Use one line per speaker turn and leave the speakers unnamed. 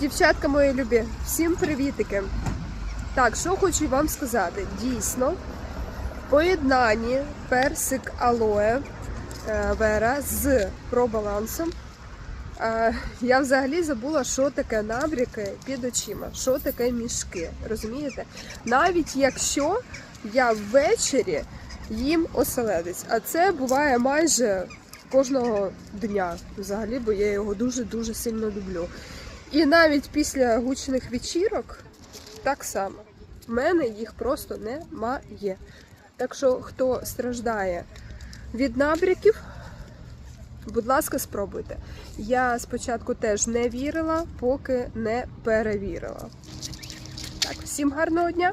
Дівчатка мої любі, всім привітики. Так, що хочу вам сказати. Дійсно, в поєднанні персик алоє е, вера з пробалансом. е, Я взагалі забула, що таке набріки під очима, що таке мішки. Розумієте? Навіть якщо я ввечері їм оселедець, а це буває майже кожного дня взагалі, бо я його дуже-дуже сильно люблю. І навіть після гучних вечірок так само. В мене їх просто немає. Так що, хто страждає від набряків, будь ласка, спробуйте. Я спочатку теж не вірила, поки не перевірила. Так, всім гарного дня!